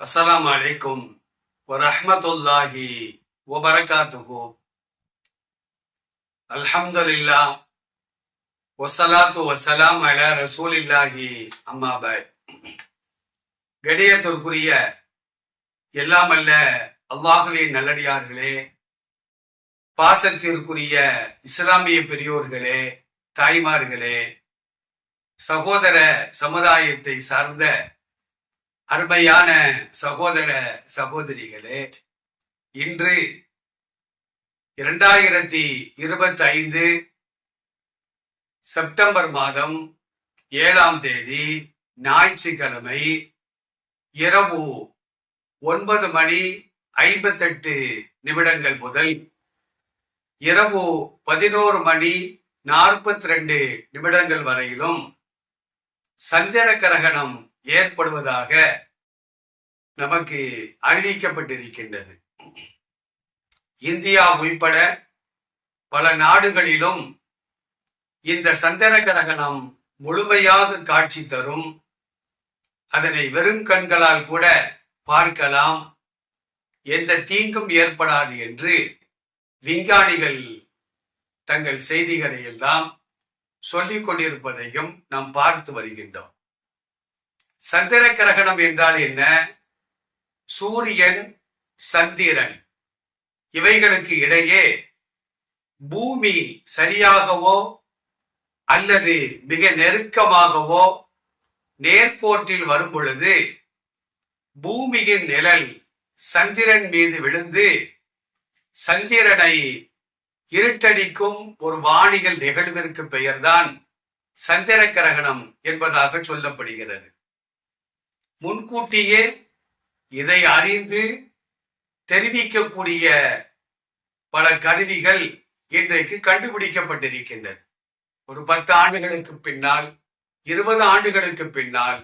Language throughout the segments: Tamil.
அஸ்லாம் வலைக்கும் வரமத்துல்லாஹி வபரகாத்துஹு. அல்ஹம்துலில்லா ஒசலாத்து வசலாம் அல ரசூலில்லாஹி இல்லாஹி அம்மாபாய் கடியத்திற்குரிய எல்லாம் அல்ல அல்லாஹுவின் நல்லடியார்களே பாசத்திற்குரிய இஸ்லாமிய பெரியோர்களே தாய்மார்களே சகோதர சமுதாயத்தை சார்ந்த அருமையான சகோதர சகோதரிகளே இன்று இரண்டாயிரத்தி இருபத்தி ஐந்து செப்டம்பர் மாதம் ஏழாம் தேதி ஞாயிற்றுக்கிழமை இரவு ஒன்பது மணி ஐம்பத்தெட்டு நிமிடங்கள் முதல் இரவு பதினோரு மணி நாற்பத்தி ரெண்டு நிமிடங்கள் வரையிலும் சந்திர கிரகணம் ஏற்படுவதாக நமக்கு அறிவிக்கப்பட்டிருக்கின்றது. இந்தியா உள்பட பல நாடுகளிலும் இந்த சந்திர கிரகணம் முழுமையாக காட்சி தரும். அதனை வெறும் கண்களால் கூட பார்க்கலாம். எந்த தீங்கும் ஏற்படாது என்று விஞ்ஞானிகள் தங்கள் செய்திகளை எல்லாம் சொல்லிக் கொண்டிருப்பதையும் நாம் பார்த்து வருகின்றோம். சந்திர கிரகணம் என்றால் என்ன? சூரியன் சந்திரன். இவைகளுக்கு இடையே பூமி சரியாகவோ அல்லது மிக நெருக்கமாகவோ நேர்கோட்டில் வரும் பொழுது பூமியின் நிழல் சந்திரன் மீது விழுந்து சந்திரனை இருட்டடிக்கும் ஒரு வானியல் நிகழ்விற்கு பெயர்தான் சந்திர கிரகணம் என்பதாக சொல்லப்படுகிறது. முன்கூட்டியே இதை அறிந்து தெரிவிக்கக்கூடிய பல கருவிகள் இன்றைக்கு கண்டுபிடிக்கப்பட்டிருக்கின்றன. ஒரு பத்து ஆண்டுகளுக்கு பின்னால் இருபது ஆண்டுகளுக்கு பின்னால்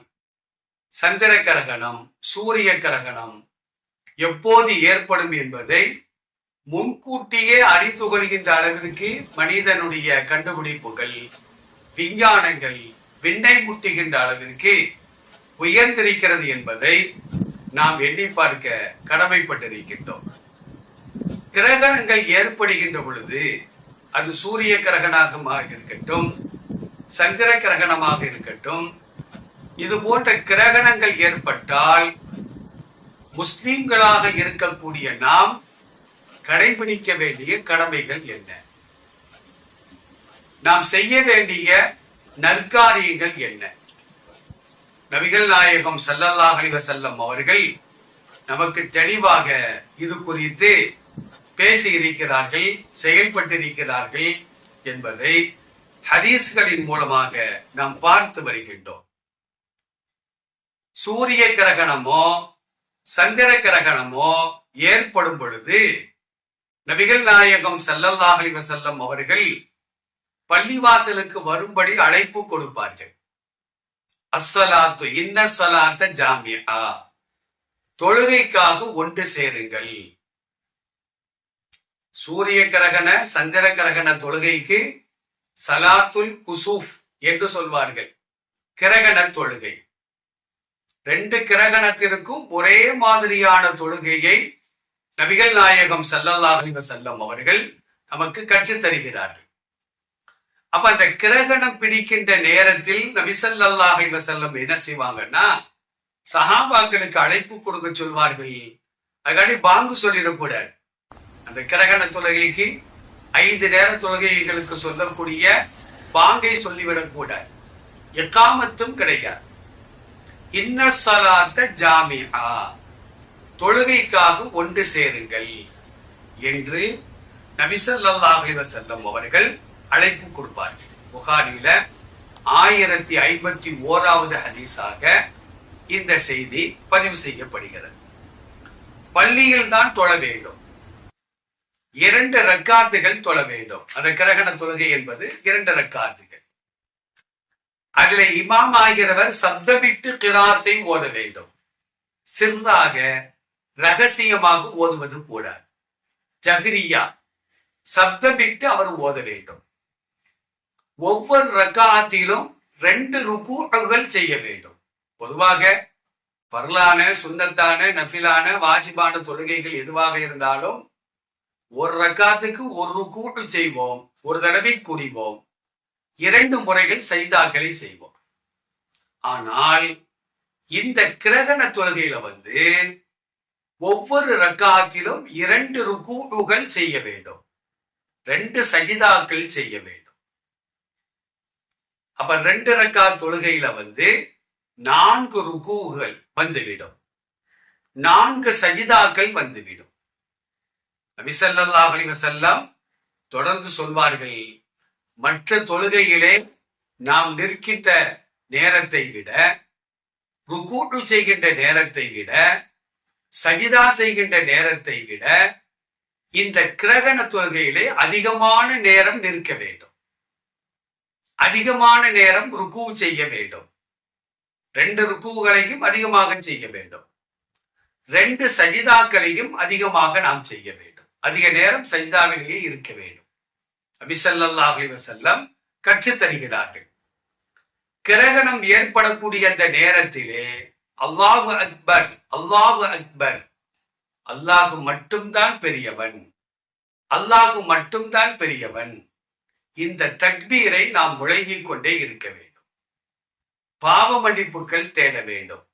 சந்திர கிரகணம் சூரிய கிரகணம் எப்போது ஏற்படும் என்பதை முன்கூட்டியே அறிந்து கொள்கின்ற அளவிற்கு மனிதனுடைய கண்டுபிடிப்புகள் விஞ்ஞானங்கள் விண்ணை முட்டுகின்ற அளவிற்கு உயர்ந்திருக்கிறது என்பதை நாம் எண்ணி பார்க்க கடமைப்பட்டிருக்கின்றோம். கிரகணங்கள் ஏற்படுகின்ற பொழுது அது சூரிய கிரகணமாக இருக்கட்டும் சந்திர கிரகணமாக இருக்கட்டும் இது போன்ற கிரகணங்கள் ஏற்பட்டால் முஸ்லிம்களாக இருக்கக்கூடிய நாம் கடைபிடிக்க வேண்டிய கடமைகள் என்ன? நாம் செய்ய வேண்டிய நற்காரியங்கள் என்ன? நபிகள் நாயகம் ஸல்லல்லாஹு அலைஹி வஸல்லம் அவர்கள் நமக்கு தெளிவாக இது குறித்து பேசி இருக்கிறார்கள் செயல்பட்டிருக்கிறார்கள் என்பதை ஹதீஸ்களின் மூலமாக நாம் பார்த்து வருகின்றோம். சூரிய கிரகணமோ சந்திர கிரகணமோ ஏற்படும் பொழுது நபிகள் நாயகம் ஸல்லல்லாஹு அலைஹி வஸல்லம் அவர்கள் பள்ளிவாசலுக்கு வரும்படி அழைப்பு கொடுப்பார்கள். அஸ்ஸலாத்து இன்ன சலாத்த ஜாமியா தொழுகைக்காக ஒன்று சேருங்கள். சூரிய கிரகண சந்திர கிரகண தொழுகைக்கு சலாத்துல் குசூஃப் என்று சொல்வார்கள். கிரகண தொழுகை. ரெண்டு கிரகணத்திற்கும் ஒரே மாதிரியான தொழுகையை நபிகள் நாயகம் ஸல்லல்லாஹு அலைஹி அவர்கள் நமக்கு கற்றுத் தருகிறார்கள் அப்ப அந்த கிரகணம் பிடிக்கின்ற நேரத்தில் நபிசல்லாஹி வசல்லம் என்ன செய்வாங்கன்னா சஹாபாக்களுக்கு அழைப்பு கொடுக்க சொல்வார்கள். அதுக்காண்டி பாங்கு சொல்லிடக்கூடாது. அந்த கிரகண தொழுகைக்கு ஐந்து நேர தொழுகைகளுக்கு சொல்லக்கூடிய பாங்கை சொல்லிவிடக்கூடாது. எக்காமத்தும் கிடையாது. இன்ன சலாத்த ஜாமியா தொழுகைக்காக ஒன்று சேருங்கள் என்று நபிசல்லாஹி வசல்லம் அவர்கள் அழைப்பு கொடுப்பார்கள். புகாரியில ஆயிரத்தி ஐம்பத்தி ஓராவது ஹதீஸாக இந்த செய்தி பதிவு செய்யப்படுகிறது. பள்ளியில் தான் தொழ வேண்டும். இரண்டு ரக்காத்துகள் தொழ வேண்டும். அந்த கிரகண தொழுகை என்பது இரண்டு ரக்காத்துகள். அதுல இமாம் ஆகிறவர் சப்தமிட்டு கிராத்தை ஓத வேண்டும். சிறாக ரகசியமாக ஓதுவது கூடாது. ஜஹிரியா சப்தமிட்டு அவர் ஓத வேண்டும். ஒவ்வொரு ரக்காத்திலும் ரெண்டு ருக்குகள் செய்ய வேண்டும். பொதுவாக பரலான சுந்தத்தான நஃபிலான வாஜிபான தொழுகைகள் எதுவாக இருந்தாலும் ஒரு ரக்காத்துக்கு ஒரு கூட்டு செய்வோம் ஒரு தடவை குறிவோம் இரண்டு முறைகள் சைதாக்களை செய்வோம். ஆனால் இந்த கிரகண தொழுகையில வந்து ஒவ்வொரு ரக்காத்திலும் இரண்டு ருக்கூடுகள் செய்ய வேண்டும். ரெண்டு சகிதாக்கள் செய்ய வேண்டும். அப்ப ரெண்டு ரக்கா தொழுகையில வந்து நான்கு ருக்கூகள் வந்துவிடும். நான்கு சஜிதாக்கள் வந்துவிடும். நபிசல்லாஹ் அலி வசல்லாம் தொடர்ந்து சொல்வார்கள் மற்ற தொழுகையிலே நாம் நிற்கின்ற நேரத்தை விட ருக்கூட்டு செய்கின்ற நேரத்தை விட சஜிதா செய்கின்ற நேரத்தை விட இந்த கிரகண தொழுகையிலே அதிகமான நேரம் நிற்க வேண்டும். அதிகமான நேரம் ருக்கு செய்ய வேண்டும். ரெண்டு ருக்குகளையும் அதிகமாக செய்ய வேண்டும். ரெண்டு சஜிதாக்களையும் அதிகமாக நாம் செய்ய வேண்டும். அதிக நேரம் சஜிதாவிலேயே இருக்க வேண்டும். அபிசல்லாஹ் வசல்லம் கற்றுத் தருகிறார்கள். கிரகணம் ஏற்படக்கூடிய அந்த நேரத்திலே அல்லாஹு அக்பர் அல்லாஹு அக்பர். அல்லாஹு மட்டும்தான் பெரியவன். அல்லாஹு மட்டும்தான் பெரியவன். இந்த தக்பீரை நாம் முழங்கிக் கொண்டே இருக்க வேண்டும். பாவ மன்னிப்புகள் தேட வேண்டும்.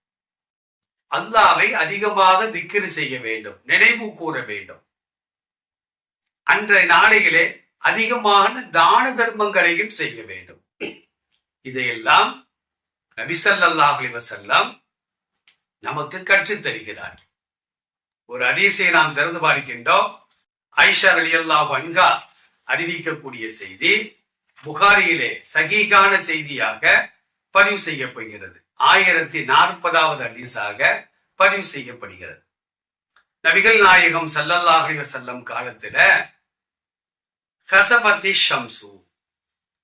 அல்லாவை அதிகமாக திக்கிரு செய்ய வேண்டும். நினைவு கூற வேண்டும். அன்றைய நாளையிலே அதிகமான தான தர்மங்களையும் செய்ய வேண்டும். இதையெல்லாம் நபிசல்லாஹ் அலி வசல்லாம் நமக்கு கற்றுத் தருகிறார் ஒரு அதிசயை நாம் திறந்து பார்க்கின்றோம் ஐஷா அலி அல்லாஹ் அன்கா அறிவிக்கக்கூடிய செய்தி புகாரியிலே சகிகான செய்தியாக பதிவு செய்யப்படுகிறது. ஆயிரத்தி நாற்பதாவது அடிசாக பதிவு செய்யப்படுகிறது. நபிகள் நாயகம் சல்லல்லாஹிவ செல்லம் வஸல்லம் காலத்துல ஹசபத்தி ஷம்சு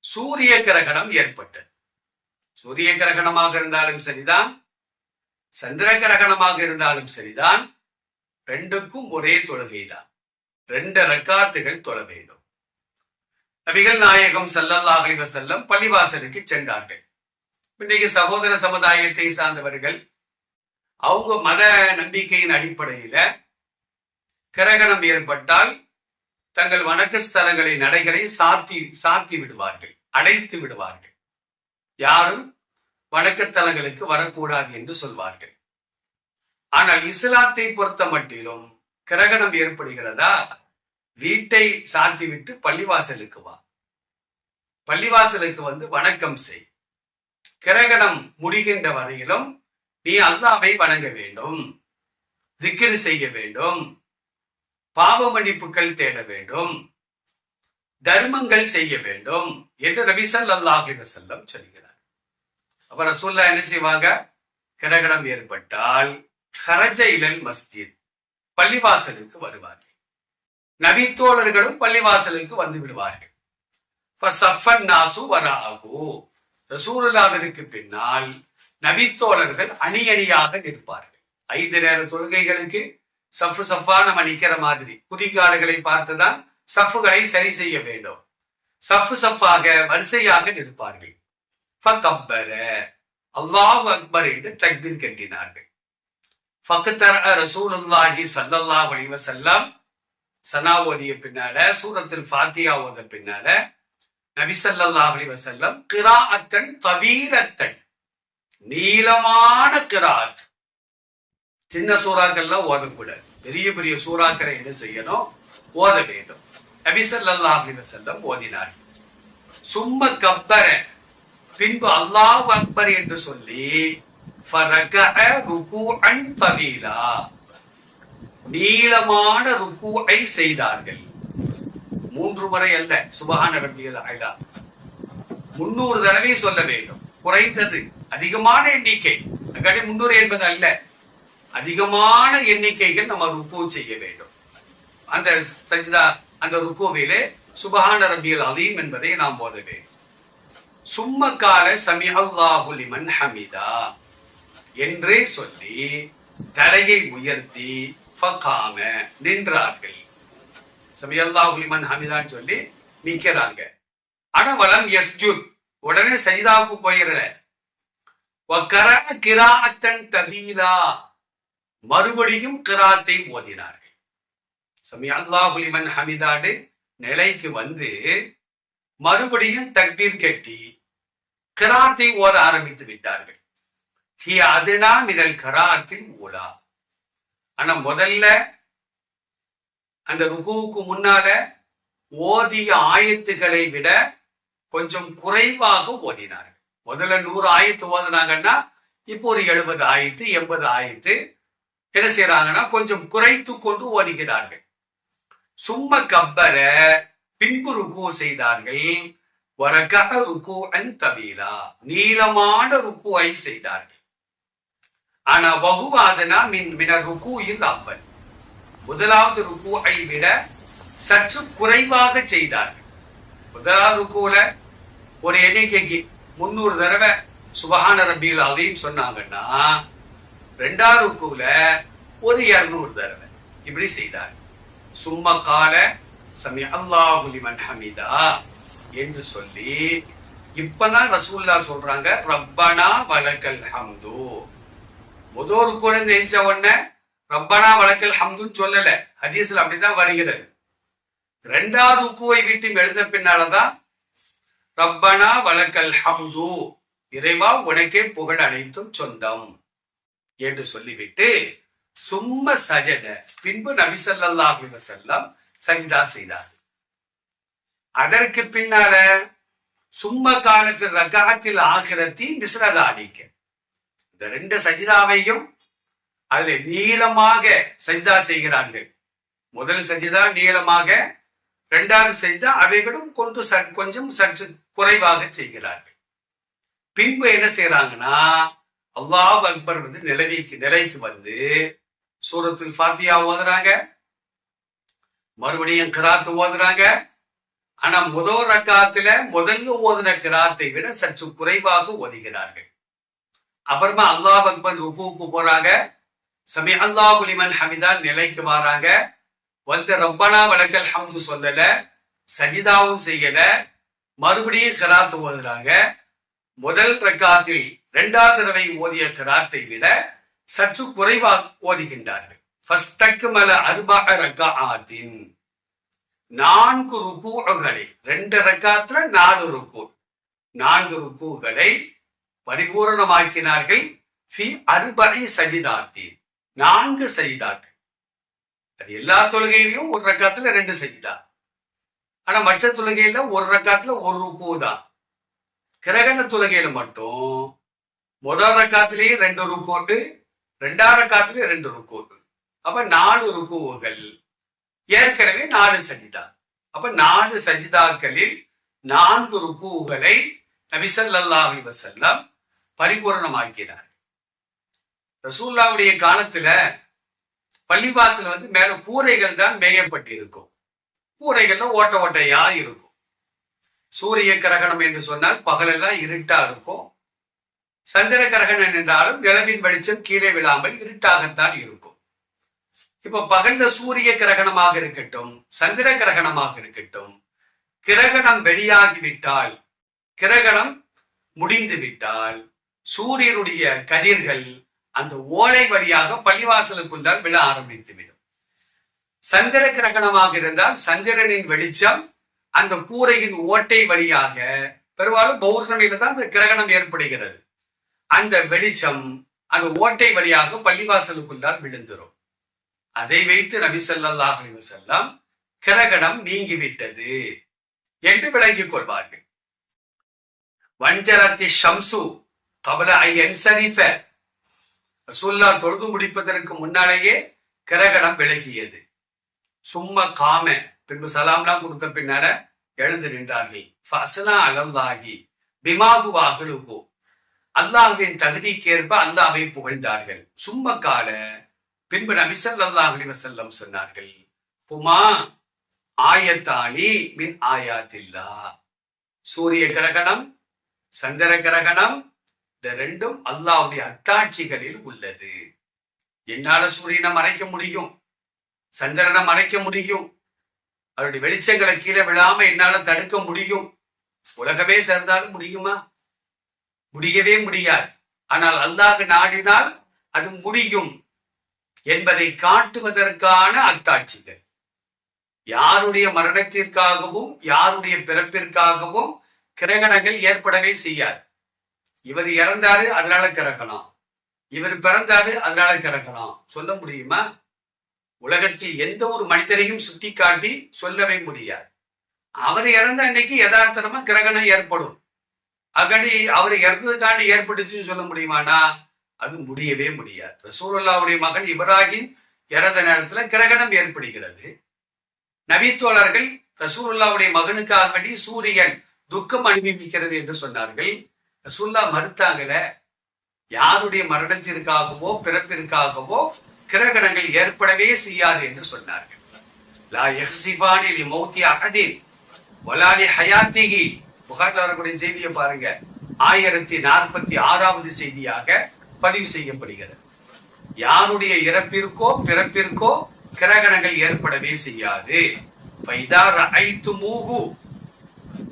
சூரிய கிரகணம் ஏற்பட்டது. சூரிய கிரகணமாக இருந்தாலும் சரிதான் சந்திர கிரகணமாக இருந்தாலும் சரிதான் ரெண்டுக்கும் ஒரே தொழுகைதான். ரெண்டு ரக்காத்துகள் தொழ வேண்டும். நபிகள் நாயகம் சல்லல்லாஹ் அலைஹி பள்ளிவாசலுக்கு சென்றார்கள். இன்னைக்கு சகோதர சமுதாயத்தை சார்ந்தவர்கள் அவங்க மத நம்பிக்கையின் அடிப்படையில கிரகணம் ஏற்பட்டால் தங்கள் வணக்க ஸ்தலங்களின் நடைகளை சாத்தி சாத்தி விடுவார்கள் அடைத்து விடுவார்கள். யாரும் வணக்கத்தலங்களுக்கு வரக்கூடாது என்று சொல்வார்கள். ஆனால் இஸ்லாத்தை பொறுத்த மட்டிலும் கிரகணம் ஏற்படுகிறதா? வீட்டை சாத்தி விட்டு பள்ளிவாசலுக்கு வா. பள்ளிவாசலுக்கு வந்து வணக்கம் செய். கிரகணம் முடிகின்ற வரையிலும் நீ அல்லாவை வணங்க வேண்டும். திக்கிர் செய்ய வேண்டும். பாவ மன்னிப்புகள் தேட வேண்டும். தர்மங்கள் செய்ய வேண்டும் என்று ரபிசல் அல்லாஹ் செல்லம் சொல்கிறார். அப்புறம் ரசூல்லா என்ன செய்வாங்க? கிரகணம் ஏற்பட்டால் ஹரஜ இலல் மஸ்ஜித் பள்ளிவாசலுக்கு வருவார்கள். நபித்தோழர்களும் பள்ளிவாசலுக்கு வந்து விடுவார்கள். ரசூலுல்லாவிற்கு பின்னால் நபித்தோழர்கள் அணி அணியாக நிற்பார்கள். ஐந்து நேர தொழுகைகளுக்கு சஃபு சஃபா நம்ம நிக்கிற மாதிரி. குதிகாடுகளை பார்த்துதான் சஃபுகளை சரி செய்ய வேண்டும். சஃபு சஃபாக வரிசையாக நிற்பார்கள். ஃபக்கப்பர அல்லாஹ் அக்பர் என்று தக்பீர் கட்டினார்கள். ஃபக்தர ரசூலுல்லாஹி ஸல்லல்லாஹு அலைஹி வஸல்லம் சனா ஓதிய பின்னால சூரத்தில் ஃபாத்தியா ஓத பின்னால நபிசல்லா அலி வசல்லம் கிராத்தன் கவீரத்தன் நீளமான கிராத் சின்ன சூறாக்கள்லாம் ஓதக்கூடாது. பெரிய பெரிய சூறாக்களை என்ன செய்யணும்? ஓத வேண்டும். நபிசல்லா அலி வசல்லம் ஓதினார். சும்ம கப்பர. பின்பு அல்லாஹ் அக்பர் என்று சொல்லி ஃபரக ருகு அன் தவீலா. நீளமான ருக்குவை செய்தார்கள். மூன்று முறை அல்ல சுபஹான ரப்பியல் அலா முன்னூறு தடவை சொல்ல வேண்டும். குறைந்தது அதிகமான எண்ணிக்கை. அங்காடி முன்னூறு என்பது அல்ல. அதிகமான எண்ணிக்கைகள் நம்ம ருக்கு செய்ய வேண்டும். அந்த சஜிதா அந்த ருக்குவிலே சுபகான ரபியல் அலீம் என்பதை நாம் போத வேண்டும். சும்ம கால சமி அல்லாஹுலிமன் ஹமிதா. என்றே சொல்லி தலையை உயர்த்தி ஃபகாம நின்றார்கள். சமி அல்லாஹு லிமன் ஹமிதான்னு சொல்லி நிக்கிறாங்க. ஆனா வலம் யஸ்ஜுத். உடனே சைதாவுக்கு போயிடல வக்கர கிராத்தன் தலீலா மறுபடியும் கிராத்தை ஓதினார்கள் சமி அல்லாஹுலிமன் ஹமிதாடு நிலைக்கு வந்து மறுபடியும் தக்பீர் கட்டி கிராத்தை ஓத ஆரம்பித்து விட்டார்கள். ஹி அதுனா மிதல் கராத்தின் ஊலா. ஆனா முதல்ல அந்த ருகுவுக்கு முன்னால ஓதிய ஆயத்துகளை விட கொஞ்சம் குறைவாக ஓதினார்கள். முதல்ல நூறு ஆயத்து ஓதினாங்கன்னா இப்போ ஒரு எழுபது ஆயத்து எண்பது ஆயத்து என்ன செய்யறாங்கன்னா கொஞ்சம் குறைத்து கொண்டு ஓதுகிறார்கள். சும்ம கப்பர பின்பு ருக்கு செய்தார்கள். வரகக ருக்கு அன் தவீலா நீளமான ருக்குவை செய்தார்கள். ஆனா வகுவாதனா மின் மின ருக்கூயில் அவ்வல் முதலாவது ருக்கூவை விட சற்று குறைவாக செய்தார்கள் முதலாவது ருக்கூல ஒரு எண்ணிக்கைக்கு முன்னூறு தடவை சுபஹான ரபியில் அதையும் சொன்னாங்கன்னா ரெண்டாவது ருக்கூல ஒரு இருநூறு தடவை இப்படி செய்தார். சும்மா கால சமி அல்லாஹு லிமன் ஹமிதா என்று சொல்லி இப்பதான் ரசூல்லா சொல்றாங்க ரப்பனா வலக்கல் ஹம்து முதல் ருக்குலேருந்து எஞ்ச உடனே ரப்பனா வழக்கில் ஹம்துன்னு சொல்லல. ஹதீஸ்ல அப்படிதான் வருகிறது. ரெண்டாவது ருக்குவை விட்டு எழுத பின்னாலதான் ரப்பனா வழக்கல் ஹம்து இறைவா உனக்கே புகழ் அனைத்தும் சொந்தம் என்று சொல்லிவிட்டு சும்ம சஜத பின்பு நபி ஸல்லல்லாஹு செல்லம் சஜிதா செய்தார். அதற்கு பின்னால சும்ம காலத்தில் ரகாத்தில் ஆகிரத்தி மிஸ்ரதாலிக்க இந்த ரெண்டு சஜிதாவையும் அதுல நீளமாக சஜிதா செய்கிறார்கள். முதல் சஜிதா நீளமாக இரண்டாவது சஜிதா அவைகளும் கொண்டு சற்- கொஞ்சம் சற்று குறைவாக செய்கிறார்கள். பின்பு என்ன செய்யறாங்கன்னா அல்லாஹ் அக்பர் வந்து நிலவிக்கு நிலைக்கு வந்து சூரத்தில் ஃபாத்தியா ஓதுறாங்க. மறுபடியும் கிராத்து ஓதுறாங்க. ஆனா முதல் ரக்காத்துல முதல்ல ஓதுன கிராத்தை விட சற்று குறைவாக ஓதுகிறார்கள். அப்புறமா அல்லாஹ் அக்பர் ருக்குவுக்கு போறாங்க. சமி அல்லாஹ் குலிமன் ஹமிதா நிலைக்கு வராங்க வந்து ரப்பனா வழக்கல் ஹம்து சொல்லல. சஜிதாவும் செய்யல. மறுபடியும் கராத்து ஓதுறாங்க. முதல் ரக்காத்தில் இரண்டாவது தடவை ஓதிய கராத்தை விட சற்று குறைவாக ஓதுகின்றார்கள். அருபாக ரக்கா ரக்ஆத்தின் நான்கு ருக்கூகளை ரெண்டு ரக்காத்துல நாலு ருக்கு நான்கு ருக்கூகளை பரிபூரணமாக்கினார்கள். ஃபி அறுபறை சஜிதாத்தி நான்கு சஜிதாக்கள். அது எல்லா தொழுகையிலையும் ஒரு ரக்காத்துல ரெண்டு சஜிதா. ஆனா மற்ற தொழுகையில ஒரு ரக்காத்துல ஒரு ருக்கு தான் கிரகண தொழுகையில மட்டும் முதல் ரக்காத்திலேயே ரெண்டு ருக்கோட்டு ரெண்டாவது ரக்காத்திலேயே ரெண்டு ருக்கோட்டு அப்ப நாலு ருக்குகள் ஏற்கனவே நாலு சஜிதா. அப்ப நாலு சஜிதாக்களில் நான்கு ருக்குகளை நபிசல்லா அலி வசல்லாம் பரிபூரணமாக்கினார். ரசூல்லாவுடைய காலத்துல பள்ளிவாசல் வந்து மேல கூரைகள் தான் மேயப்பட்டு இருக்கும் கூரைகள்ல ஓட்ட ஓட்டையா இருக்கும். சூரிய கிரகணம் என்று சொன்னால் பகலெல்லாம் இருட்டா இருக்கும். சந்திர கிரகணம் என்றாலும் நிலவின் வெளிச்சம் கீழே விழாமல் இருட்டாகத்தான் இருக்கும். இப்ப பகல்ல சூரிய கிரகணமாக இருக்கட்டும் சந்திர கிரகணமாக இருக்கட்டும் கிரகணம் வெளியாகிவிட்டால் கிரகணம் முடிந்து விட்டால் சூரியனுடைய கதிர்கள் அந்த ஓலை வழியாக பள்ளிவாசலுக்குள் தான் விழ ஆரம்பித்துவிடும். சந்திர கிரகணமாக இருந்தால் சந்திரனின் வெளிச்சம் அந்த கூரையின் ஓட்டை வழியாக பெரும்பாலும் பௌர்ணமியில தான் அந்த கிரகணம் ஏற்படுகிறது. அந்த வெளிச்சம் அந்த ஓட்டை வழியாக பள்ளிவாசலுக்குள் தான் விழுந்துரும். அதை வைத்து நபி ஸல்லல்லாஹு செல்லாம் கிரகணம் நீங்கிவிட்டது என்று விளங்கிக் கொள்வார்கள். வஞ்சரத்தி ஷம்சு கபல ஐ என்சரிஃப ரசூல்லா தொழுது முடிப்பதற்கு முன்னாலேயே கிரகணம் விலகியது சும்மா காம பின்பு சலாம்லாம் கொடுத்த பின்னால எழுந்து நின்றார்கள் ஃபஸ்னா அலல்லாகி பிமாபு அகலுகு அல்லாஹ்வின் தகுதிக்கேற்ப அல்லாவை புகழ்ந்தார்கள் சும்மா கால பின்பு நபி அல்லாஹ் அலைஹி சொன்னார்கள் புமா ஆயத்தானி மின் ஆயாத்தில்லா சூரிய கிரகணம் சந்திர கிரகணம் இந்த ரெண்டும் அல்லாஹ்வுடைய அத்தாட்சிகளில் உள்ளது. என்னால சூரியனை மறைக்க முடியும் சந்திரனை மறைக்க முடியும் அவருடைய வெளிச்சங்களை கீழே விழாம என்னால தடுக்க முடியும். உலகமே சேர்ந்தாலும் முடியுமா? முடியவே முடியாது. ஆனால் அல்லாஹ் நாடினால் அது முடியும் என்பதை காட்டுவதற்கான அத்தாட்சிகள். யாருடைய மரணத்திற்காகவும் யாருடைய பிறப்பிற்காகவும் கிரகணங்கள் ஏற்படவே செய்யாது. இவர் இறந்தாரு அதனால கிறக்கணும் இவர் பிறந்தாரு அதனால கிரகணம் சொல்ல முடியுமா? உலகத்தில் எந்த ஒரு மனிதரையும் சுட்டி காட்டி சொல்லவே முடியாது. அவர் இறந்த அன்னைக்கு யதார்த்தமா கிரகணம் ஏற்படும். அகடி அவர் இறந்ததுக்காண்டி ஏற்பட்டுச்சுன்னு சொல்ல முடியுமானா? அது முடியவே முடியாது. ரசூலுல்லாவுடைய மகன் இப்ராஹிம் இறந்த நேரத்துல கிரகணம் ஏற்படுகிறது. நபித்தோழர்கள் ரசூலுல்லாவுடைய மகனுக்காக வேண்டி சூரியன் துக்கம் அனுபவிக்கிறது என்று சொன்னார்கள். ரசூல்லா மறுத்தாங்கல யாருடைய மரணத்திற்காகவோ பிறப்பிற்காகவோ கிரகணங்கள் ஏற்படவே செய்யாது என்று சொன்னார்கள். லா யஹ்சிபானி லி மௌத்தி அஹதீன் வலாலி ஹயாத்திகி புகார்ல வரக்கூடிய செய்தியை பாருங்க. ஆயிரத்தி நாற்பத்தி ஆறாவது செய்தியாக பதிவு செய்யப்படுகிறது. யாருடைய இறப்பிற்கோ பிறப்பிற்கோ கிரகணங்கள் ஏற்படவே செய்யாது.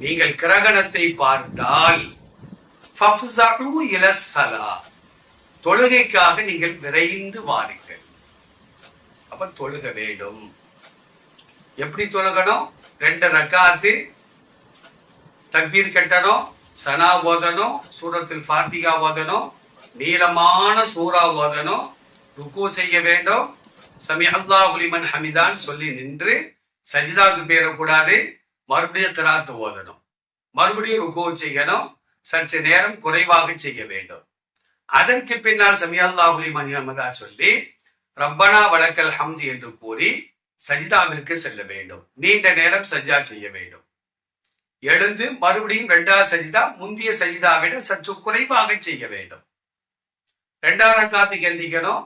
நீங்கள் கிரகணத்தை பார்த்தால் தொழுகைக்காக நீங்கள் விரைந்து வாருங்கள். அப்ப தொழுக வேண்டும். எப்படி தொழுகணும்? ரெண்டு ரக்காத்து தக்பீர் கட்டணும் சனா ஓதணும் சூரத்தில் ஃபாத்திகா ஓதணும் நீளமான சூறா ஓதணும் ருக்கு செய்ய வேண்டும். சமி அல்லாஹுலிமன் ஹமிதான் சொல்லி நின்று சஜிதாவுக்கு பேரக்கூடாது. மறுபடியும் திராத்து ஓதணும். மறுபடியும் ருக்கு செய்யணும். சற்று நேரம் குறைவாக செய்ய வேண்டும். அதற்கு பின்னால் சமியல்லாஹுலி அல்லாஹுலிமன் சொல்லி ரப்பனா வழக்கல் ஹம்து என்று கூறி சஜிதாவிற்கு செல்ல வேண்டும். நீண்ட நேரம் சஜ்ஜா செய்ய வேண்டும். எழுந்து மறுபடியும் இரண்டாவது சஜிதா முந்தைய சஜிதாவிட சற்று குறைவாக செய்ய வேண்டும். இரண்டாவது காத்து எந்திக்கணும்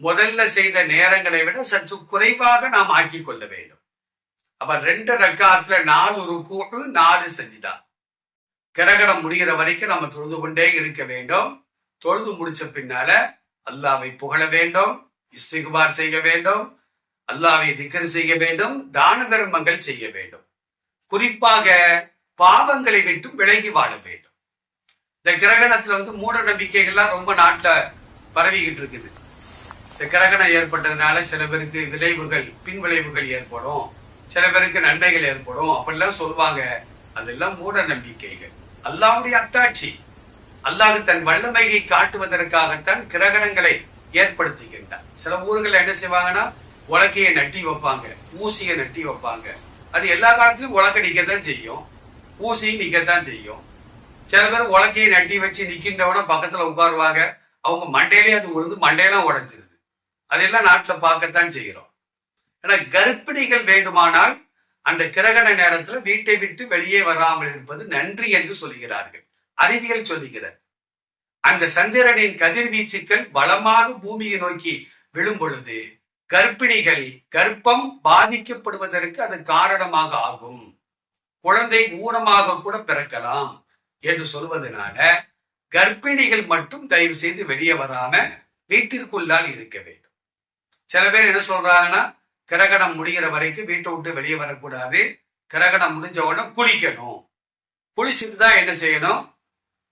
முதல்ல செய்த நேரங்களை விட சற்று குறைவாக நாம் ஆக்கி கொள்ள வேண்டும். அப்ப ரெண்டு ரக்காத்துல நாலு ருக்கு நாலு சஜிதா. கிரகணம் முடிகிற வரைக்கும் நம்ம தொழுது கொண்டே இருக்க வேண்டும். தொழுது முடிச்ச பின்னால அல்லாவை புகழ வேண்டும் இஸ்திகுபார் செய்ய வேண்டும் அல்லாவை திக்கர் செய்ய வேண்டும் தான தர்மங்கள் செய்ய வேண்டும். குறிப்பாக பாவங்களை விட்டு விலகி வாழ வேண்டும். இந்த கிரகணத்துல வந்து மூட நம்பிக்கைகள்லாம் ரொம்ப நாட்டுல பரவிக்கிட்டு இருக்குது. இந்த கிரகணம் ஏற்பட்டதுனால சில பேருக்கு விளைவுகள் பின் விளைவுகள் ஏற்படும். சில பேருக்கு நன்மைகள் ஏற்படும். அப்படிலாம் சொல்லுவாங்க. அதெல்லாம் மூட நம்பிக்கைகள். அல்லாவுடைய அத்தாட்சி. அல்லாஹ் தன் வல்லமையை காட்டுவதற்காகத்தான் கிரகணங்களை ஏற்படுத்துகின்றார் சில ஊர்கள் என்ன செய்வாங்கன்னா உலக்கையை நட்டி வைப்பாங்க ஊசியை நட்டி வைப்பாங்க. அது எல்லா காலத்திலும் உலக்க தான் செய்யும். ஊசியும் தான் செய்யும். சில பேர் உலக்கையை நட்டி வச்சு நிக்கின்றவன பக்கத்துல உட்காருவாங்க. அவங்க மண்டையிலே அது உழுந்து மண்டையெல்லாம் உடைஞ்சிருது. அதெல்லாம் நாட்டில் பார்க்கத்தான் செய்கிறோம். ஏன்னா கர்ப்பிணிகள் வேண்டுமானால் அந்த கிரகண நேரத்துல வீட்டை விட்டு வெளியே வராமல் இருப்பது நன்றி என்று சொல்கிறார்கள். அறிவியல் சொல்லுகிறார். அந்த சந்திரனின் கதிர்வீச்சுக்கள் பலமாக பூமியை நோக்கி விழும் பொழுது கர்ப்பிணிகள் கர்ப்பம் பாதிக்கப்படுவதற்கு அது காரணமாக ஆகும். குழந்தை ஊனமாக கூட பிறக்கலாம் என்று சொல்வதனால கர்ப்பிணிகள் மட்டும் தயவு செய்து வெளியே வராம வீட்டிற்குள்ளால் இருக்க வேண்டும். சில பேர் என்ன சொல்றாங்கன்னா கிரகணம் முடிகிற வரைக்கும் வீட்டை விட்டு வெளியே வரக்கூடாது. கிரகணம் முடிஞ்ச உடனே குளிக்கணும். குளிச்சுட்டு தான் என்ன செய்யணும்?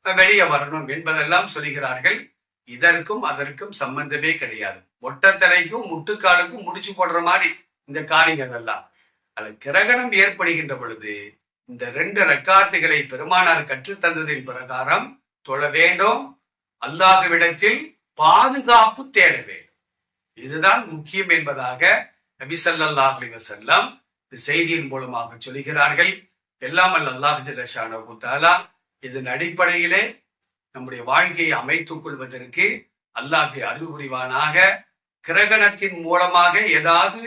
வெளியே வரணும் என்பதெல்லாம் சொல்கிறார்கள். இதற்கும் அதற்கும் சம்பந்தமே கிடையாது. ஒட்டத்தலைக்கும் முட்டுக்காலுக்கும் முடிச்சு போடுற மாதிரி இந்த காரியங்கள் எல்லாம். அது கிரகணம் ஏற்படுகின்ற பொழுது இந்த ரெண்டு ரக்காத்துகளை பெருமானார் கற்றுத்தந்ததின் பிரகாரம் தொழ வேண்டும். அல்லாதவிடத்தில் பாதுகாப்பு தேட வேண்டும். இதுதான் முக்கியம் என்பதாக நபி சல்லாஹ் அலைஹி இந்த செய்தியின் மூலமாக சொல்கிறார்கள் எல்லாம் அல்ல அல்லாஹ் ஜல்லஷானஹு தஆலா இதன் அடிப்படையிலே நம்முடைய வாழ்க்கையை அமைத்துக் கொள்வதற்கு அல்லாஹ் அருள் புரிவானாக கிரகணத்தின் மூலமாக ஏதாவது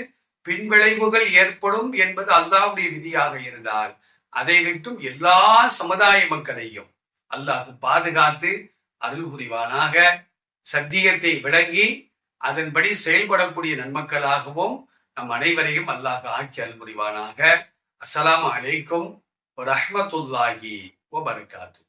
பின்விளைவுகள் ஏற்படும் என்பது அல்லாஹுடைய விதியாக இருந்தால் அதை விட்டும் எல்லா சமுதாய மக்களையும் அல்லாஹ் பாதுகாத்து அருள் புரிவானாக சத்தியத்தை விளங்கி அதன்படி செயல்படக்கூடிய நன்மக்களாகவும் நம் அனைவரையும் அல்லாஹ் ஆக்கி அல்புரிவானாக அஸ்லாம் அலைக்கும் ரஹ்மத்துல்லாஹி வபரகாத்து.